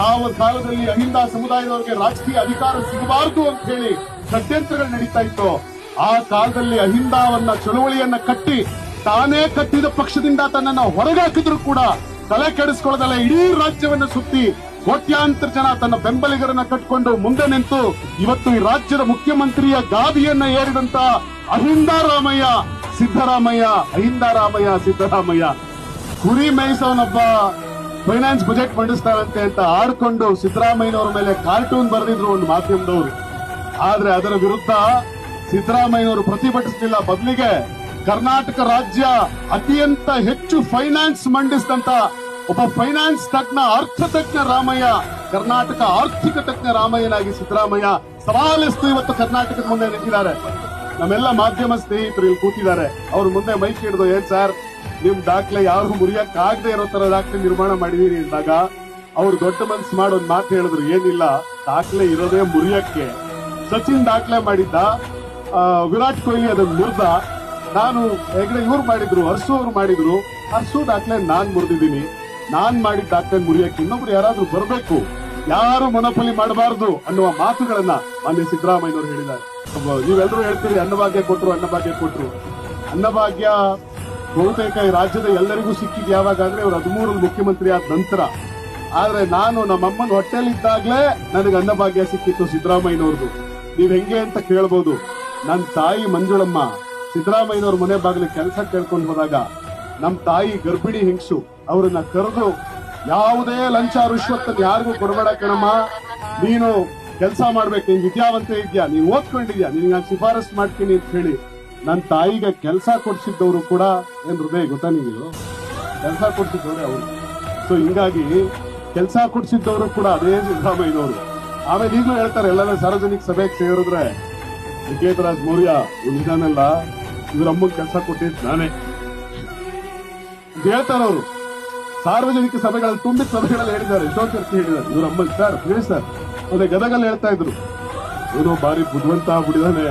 ಯಾವ ಕಾಲದಲ್ಲಿ ಅಹಿಂದ ಸಮುದಾಯದವರಿಗೆ ರಾಜಕೀಯ ಅಧಿಕಾರ ಸಿಗಬಾರದು ಅಂತ ಹೇಳಿ ಷಡ್ಯಂತ್ರಗಳು ನಡೀತಾ ಇತ್ತು. ಆ ಕಾಲದಲ್ಲಿ ಅಹಿಂದವನ್ನ ಚಳುವಳಿಯನ್ನ ಕಟ್ಟಿ ತಾನೇ ಕಟ್ಟಿದ ಪಕ್ಷದಿಂದ ತನ್ನನ್ನ ಹೊರಗಾಕಿದ್ರು ಕೂಡ ತಲೆ ಕೆಡಿಸ್ಕೊಳ್ಳದಲ್ಲ ಇಡೀ ರಾಜ್ಯವನ್ನ ಸುತ್ತಿ ಕೋಟ್ಯಾಂತರ ಜನ ತನ್ನ ಬೆಂಬಲಿಗರನ್ನ ಕಟ್ಕೊಂಡು ಮುಂದೆ ನಿಂತು ಇವತ್ತು ಈ ರಾಜ್ಯದ ಮುಖ್ಯಮಂತ್ರಿಯ ಗಾದಿಯನ್ನ ಏರಿದಂತ ಅಹಿಂದ ರಾಮಯ್ಯ, ಸಿದ್ದರಾಮಯ್ಯ, ಅಹಿಂದ ರಾಮಯ್ಯ, ಸಿದ್ದರಾಮಯ್ಯ. ಕುರಿ ಮೇಯಿಸೋನೊಬ್ಬ ಫೈನಾನ್ಸ್ ಬಜೆಟ್ ಮಂಡಿಸ್ತಾರಂತೆ ಅಂತ ಆಡ್ಕೊಂಡು ಸಿದ್ದರಾಮಯ್ಯನವರ ಮೇಲೆ ಕಾರ್ಟೂನ್ ಬರೆದಿದ್ರು ಒಂದು ಮಾಧ್ಯಮದವರು. ಆದ್ರೆ ಅದರ ವಿರುದ್ಧ ಸಿದ್ದರಾಮಯ್ಯನವರು ಪ್ರತಿಭಟಿಸಲಿಲ್ಲ. ಬದಲಿಗೆ ಕರ್ನಾಟಕ ರಾಜ್ಯ ಅತ್ಯಂತ ಹೆಚ್ಚು ಫೈನಾನ್ಸ್ ಮಂಡಿಸಿದಂತ ಒಬ್ಬ ಫೈನಾನ್ಸ್ ತಜ್ಞ, ಅರ್ಥ ತಜ್ಞ ರಾಮಯ್ಯ, ಕರ್ನಾಟಕ ಆರ್ಥಿಕ ತಜ್ಞ ರಾಮಯ್ಯನಾಗಿ ಸಿದ್ದರಾಮಯ್ಯ ಸವಾಲೆಸ್ತು ಇವತ್ತು ಕರ್ನಾಟಕದ ಮುಂದೆ ನಿಂತಿದ್ದಾರೆ. ನಮ್ಮೆಲ್ಲ ಮಾಧ್ಯಮ ಸ್ನೇಹಿತರು ಇಲ್ಲಿ ಕೂತಿದ್ದಾರೆ. ಅವ್ರ ಮುಂದೆ ಮೈಕ್ ಹಿಡಿದು, ಏನ್ ಸರ್? ನಿಮ್ ದಾಖಲೆ ಯಾರು ಮುರಿಯಕ್ ಆಗದೆ ಇರೋ ತರ ದಾಖಲೆ ನಿರ್ಮಾಣ ಮಾಡಿದೀರಿ ಅಂದಾಗ ಅವ್ರು ದೊಡ್ಡ ಮನ್ಸು ಮಾಡೋದ್ ಮಾತು ಹೇಳಿದ್ರು, ಏನಿಲ್ಲ, ದಾಖಲೆ ಇರೋದೇ ಮುರಿಯಕ್ಕೆ. ಸಚಿನ್ ದಾಖಲೆ ಮಾಡಿದ್ದ ವಿರಾಟ್ ಕೊಹ್ಲಿ ಅದನ್ನ ಮುರಿದ. ನಾನು ಹೆಗ್ಡೆ ಇವ್ರು ಮಾಡಿದ್ರು ಹರ್ಸು ಅವ್ರು ಮಾಡಿದ್ರು. ಹರ್ಸು ದಾಖಲೆ ನಾನ್ ಮುರಿದಿದ್ದೀನಿ. ನಾನ್ ಮಾಡಿದ ದಾಖಲೆ ಮುರಿಯಕ್ಕೆ ಇನ್ನೊಬ್ರು ಯಾರಾದ್ರೂ ಬರಬೇಕು. ಯಾರು ಮೊನಪಲಿ ಮಾಡಬಾರದು ಅನ್ನುವ ಮಾತುಗಳನ್ನ ಮಾನ್ಯ ಸಿದ್ದರಾಮಯ್ಯನವರು ಹೇಳಿದ್ದಾರೆ. ನೀವೆಲ್ಲರೂ ಹೇಳ್ತೀರಿ, ಅನ್ನಭಾಗ್ಯ ಕೊಟ್ರು ಅನ್ನಭಾಗ್ಯ ಕೊಟ್ರು. ಅನ್ನಭಾಗ್ಯ ಬಹುತೇಕ ರಾಜ್ಯದ ಎಲ್ಲರಿಗೂ ಸಿಕ್ಕಿದ್ದು ಯಾವಾಗ ಅಂದ್ರೆ ಇವರು ಹದಿಮೂರಲ್ಲಿ ಮುಖ್ಯಮಂತ್ರಿ ಆದ ನಂತರ. ಆದ್ರೆ ನಾನು ನಮ್ಮಮ್ಮನ ಹೊಟ್ಟೆಲಿದ್ದಾಗ್ಲೇ ನನಗೆ ಅನ್ನಭಾಗ್ಯ ಸಿಕ್ಕಿತ್ತು ಸಿದ್ದರಾಮಯ್ಯನವ್ರದ್ದು ನೀವ್ ಹೆಂಗೆ ಅಂತ ಕೇಳ್ಬೋದು. ನನ್ನ ತಾಯಿ ಮಂಜುಳಮ್ಮ, ಸಿದ್ದರಾಮಯ್ಯನವ್ರ ಮನೆ ಬಾಗಿಲು ಕೆಲಸ ಕೇಳ್ಕೊಂಡು ಹೋದಾಗ ನಮ್ಮ ತಾಯಿ ಗರ್ಭಿಣಿ ಹೆಂಗಸು, ಅವ್ರನ್ನ ಕರೆದು ಯಾವುದೇ ಲಂಚ ರುಶ್ವತ್ತನ್ನು ಯಾರಿಗೂ ಕೊಡಬೇಡ ಕಣಮ್ಮ. ನೀನು ಕೆಲಸ ಮಾಡ್ಬೇಕು. ನೀನ್ ವಿದ್ಯಾವಂತ ಇದ್ಯಾ? ನೀನ್ ಓದ್ಕೊಂಡಿದ್ಯಾ? ನಿನ್ಗೆ ನಾನು ಶಿಫಾರಸ್ ಮಾಡ್ತೀನಿ ಅಂತ ಹೇಳಿ ನನ್ನ ತಾಯಿಗೆ ಕೆಲಸ ಕೊಡಿಸಿದ್ದವರು ಕೂಡ ಏನ್ ಹೃದಯ ಗೊತ್ತಾ ನಿಮಗೆ ಕೆಲಸ ಕೊಡಿಸಿದ್ದವ್ರೆ ಅವರು. ಸೊ ಹಿಂಗಾಗಿ ಕೆಲಸ ಕೊಡಿಸಿದ್ದವರು ಕೂಡ ಅದೇ ಸಿದ್ದರಾಮಯ್ಯನವರು ಆಮೇಲೆ ಈಗಲೂ ಹೇಳ್ತಾರೆ, ಎಲ್ಲರೂ ಸಾರ್ವಜನಿಕ ಸಭೆಗೆ ಸೇರಿದ್ರೆ ನಿಕೇತರಾಜ್ ಮೌರ್ಯ ಇದಾನಲ್ಲ ಇವ್ರ ಅಮ್ಮಗೆ ಕೆಲಸ ಕೊಟ್ಟಿದ್ದು ನಾನೇ. ಹೇಳ್ತಾರೆ ಅವರು. ಸಾರ್ವಜನಿಕ ಸಭೆಗಳಲ್ಲಿ, ತುಂಬಿದ ಸಭೆಗಳಲ್ಲಿ ಹೇಳಿದ್ದಾರೆ ಎಷ್ಟೋ ಚರ್ಚೆ ಹೇಳಿದ್ದಾರೆ. ಇವ್ರ ಅಮ್ಮ ಸರ್ ಹೇಳಿ ಸರ್ ಅದೇ ಗದಗಲ್ಲಿ ಹೇಳ್ತಾ ಇದ್ರು. ಇವನು ಬಾರಿ ಬುದ್ಧಿವಂತ ಆಗ್ಬಿಟ್ಟಿದಾನೆ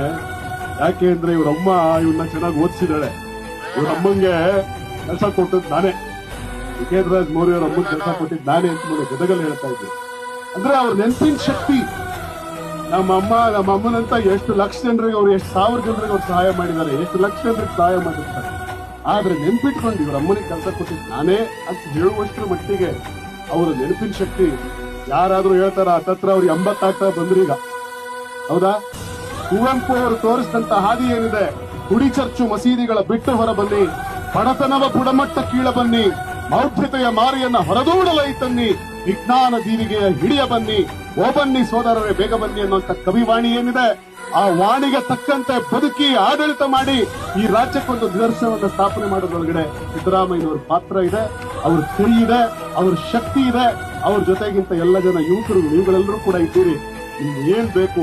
ಯಾಕೆ ಅಂದ್ರೆ ಇವ್ರ ಅಮ್ಮ ಇವನ್ನ ಚೆನ್ನಾಗಿ ಓದಿಸಿದಾಳೆ ಇವ್ರ ಅಮ್ಮಂಗೆ ಕೆಲಸ ಕೊಟ್ಟದ್ ನಾನೇ. ವಿಕೇಂದ್ರರಾಜ್ ಮೌರ್ಯ ಅವ್ರ ಅಮ್ಮನ ಕೆಲಸ ಕೊಟ್ಟಿದ್ದು ನಾನೇ ಅಂತ ಮೊನ್ನೆ ಗದಗಲ್ಲಿ ಹೇಳ್ತಾ ಇದ್ದೆ. ಅಂದ್ರೆ ಅವ್ರ ನೆನಪಿನ ಶಕ್ತಿ ನಮ್ಮ ಅಮ್ಮ, ನಮ್ಮ ಅಮ್ಮನಂತ ಎಷ್ಟು ಲಕ್ಷ ಜನರಿಗೆ ಅವ್ರು ಎಷ್ಟು ಸಾವಿರ ಜನರಿಗೆ ಅವ್ರು ಸಹಾಯ ಮಾಡಿದ್ದಾರೆ, ಎಷ್ಟು ಲಕ್ಷ ಜನರಿಗೆ ಸಹಾಯ ಮಾಡಿರ್ತಾರೆ. ಆದ್ರೆ ನೆನ್ಪಿಟ್ಕೊಂಡು ಇವ್ರ ಅಮ್ಮನಿಗೆ ಕೆಲಸ ಕೊಟ್ಟಿದ್ದು ನಾನೇ ಅಂತ ಹೇಳುವಷ್ಟರ ಮಟ್ಟಿಗೆ ಅವರ ನೆನಪಿನ ಶಕ್ತಿ ಯಾರಾದ್ರೂ ಹೇಳ್ತಾರ ಹತ್ತತ್ರ ಅವ್ರಿಗೆ ಎಂಬತ್ತಾಗ್ತಾ ಬಂದ್ರೀಗ. ಹೌದಾ? ಕುವೆಂಪು ಅವರು ತೋರಿಸಿದಂತ ಹಾದಿ ಏನಿದೆ? ಗುಡಿ ಚರ್ಚು ಮಸೀದಿಗಳ ಬಿಟ್ಟು ಹೊರಬನ್ನಿ ಬಡತನವ ಬುಡಮಟ್ಟ ಕೀಳ ಬನ್ನಿ. ಮೌಢ್ಯತೆಯ ಮಾರಿಯನ್ನ ಹೊರದೂಡಲೈ ತನ್ನಿ. ವಿಜ್ಞಾನ ದೀವಿಗೆಯ ಹಿಡಿಯ ಬನ್ನಿ. ಓ ಸೋದರರೇ, ಬೇಗ ಬನ್ನಿ ಅನ್ನುವಂತ ಕವಿವಾಣಿ ಏನಿದೆ? ಆ ವಾಣಿಗೆ ತಕ್ಕಂತೆ ಬದುಕಿ ಆಡಳಿತ ಮಾಡಿ ಈ ರಾಜ್ಯಕ್ಕೊಂದು ನಿದರ್ಶನವನ್ನು ಸ್ಥಾಪನೆ ಮಾಡೋದ್ರೊಳಗಡೆ ಸಿದ್ದರಾಮಯ್ಯನವ್ರ ಪಾತ್ರ ಇದೆ. ಅವ್ರ ಕೈ ಇದೆ, ಅವ್ರ ಶಕ್ತಿ ಇದೆ. ಅವ್ರ ಜೊತೆಗಿಂತ ಎಲ್ಲ ಜನ ಯುವಕರು, ನೀವುಗಳೆಲ್ಲರೂ ಕೂಡ ಇದ್ದೀರಿ. ಇನ್ನು ಏನ್ ಬೇಕು?